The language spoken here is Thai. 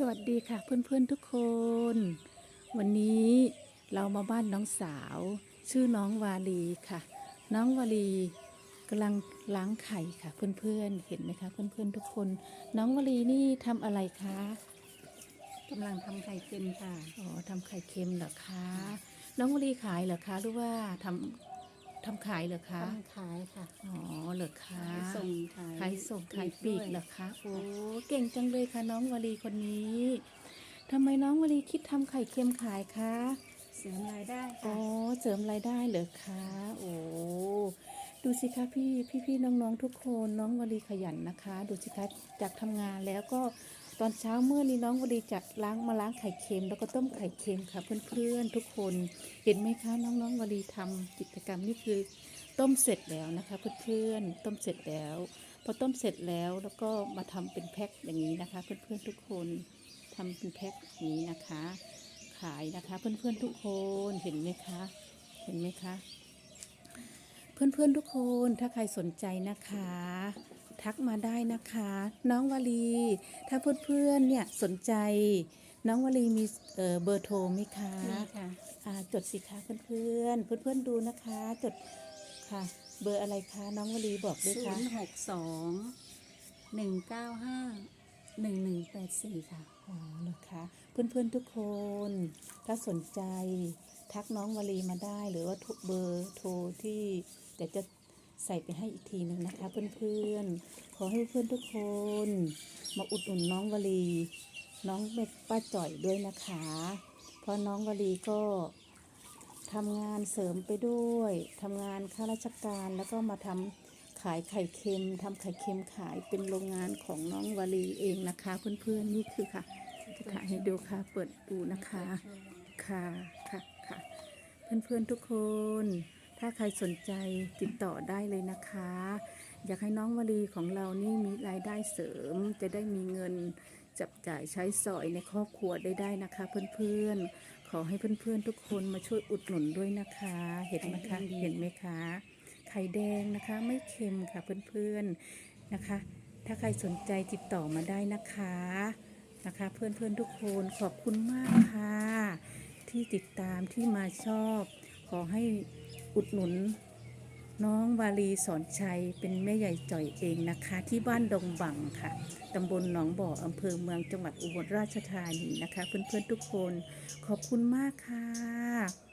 สวัสดีค่ะเพื่อนๆทุกคน วันนี้เรามาบ้านน้องสาว ชื่อน้องวาลีค่ะ น้องวาลีกำลังล้างไข่ค่ะ เพื่อนๆเห็นไหมคะเพื่อนๆทุกคน น้องวาลีนี่ทำอะไรคะกำลังทำไข่เค็มค่ะอ๋อทำไข่เค็มเหรอคะ น้องวาลีขายเหรอคะหรือว่าทำ ทำขายเหรอคะกำลังขายค่ะ อ๋อเหรอคะขายส่งขายขายส่งขายปลีกด้วยเหรอคะโอ้เก่งจังเลยค่ะน้องวลีคนนี้ทำไมน้องวลีคิดทำไข่เค็มขายคะเสริมรายได้อ๋ค่ะอเสริมรายได้เหรอคะโอ้ ดูสิคะพี่พี่พี่น้องน้องๆทุกคนน้องวลีขยันนะคะ ดูสิคะจากทำงานแล้วก็ตอนเช้าเมื่อนี้น้องวลีจัดล้างมาล้างไข่เค็ม แล้วก็ต้มไข่เค็มค่ะ เพื่อนๆทุกคนเห็นไหมคะน้องน้องๆวลีทำกิจกรรมนี่คือ ต้มเสร็จแล้วนะคะเพื่อนๆต้มเสร็จแล้วพอต้มเสร็จแล้วแล้วก็มาทำเป็นแพ็คอย่างนี้นะคะ เพื่อนๆทุกคนทำเป็นแพ็คอย่างนี้นะคะ ขายนะคะ เพื่อนๆทุกคนเห็นไหมคะ เห็นไหมคะ เพื่อนๆทุกคนถ้าใครสนใจนะคะ ทักมาได้นะคะ น้องวลี ถ้าเพื่อนๆเนี่ยสนใจ น้องวลีมีเอ่อเบอร์โทรไหมคะนี่ค่ะอ่าจดสิคะเพื่อนๆเพื่อนๆดูนะคะ จดค่ะ เบอร์อะไรคะน้องวลีบอกด้วยศูคะนย์หกสองหนึ่งเก้าห้าหนึ่งหนึ่งแปดสี่ค่ะอ๋อนะคะ เพื่อนๆทุกคน ถ้าสนใจทักน้องวลีมาได้หรือว่าทุกเบอร์โทรที่เดี๋ยวจะใส่ไปให้อีกทีหนึ่งนะคะ เพื่อนๆ ขอให้เพื่อนทุกคน มาอุดหนุนน้องวลี น้องเม็ดป้าจ่อยด้วยนะคะ เพราะน้องวลีก็ทำงานเสริมไปด้วยทำงานข้าราชการแล้วก็มาทำขายไข่เค็มทำไข่เค็มขายเป็นโรงงานของน้องวลีเองนะคะ เพื่อนๆนี่คือค่ะ จะถ่ายให้ดูค่ะ เปิดดูนะคะ ค่ะค่ะค่ะเพื่อนๆทุกคน ถ้าใครสนใจติดต่อได้เลยนะคะ อยากให้น้องวลีของเรานี่มีรายได้เสริม จะได้มีเงินจับจ่ายใช้สอยในครอบครัวได้ได้นะคะ เพื่อนๆ ขอให้เพื่อนๆทุกคนมาช่วยอุดหนุนด้วยนะคะ เห็นไหมคะเห็นไหมคะ ไข่แดงนะคะไม่เค็มค่ะเพื่อนๆนะคะ ถ้าใครสนใจติดต่อมาได้นะคะ นะคะเพื่อนๆทุกคนขอบคุณมากค่ะ ที่ติดตามที่มาชอบ ขอให้อุดหนุน น้องวาลีสอนชัยเป็นแม่ใหญ่จ่อยเองนะคะ ที่บ้านดงบังค่ะตำบลหนองบ่ออำเภอเมืองจังหวัดอุบลราชธานีนะคะ เพื่อนๆทุกคนขอบคุณมากค่ะ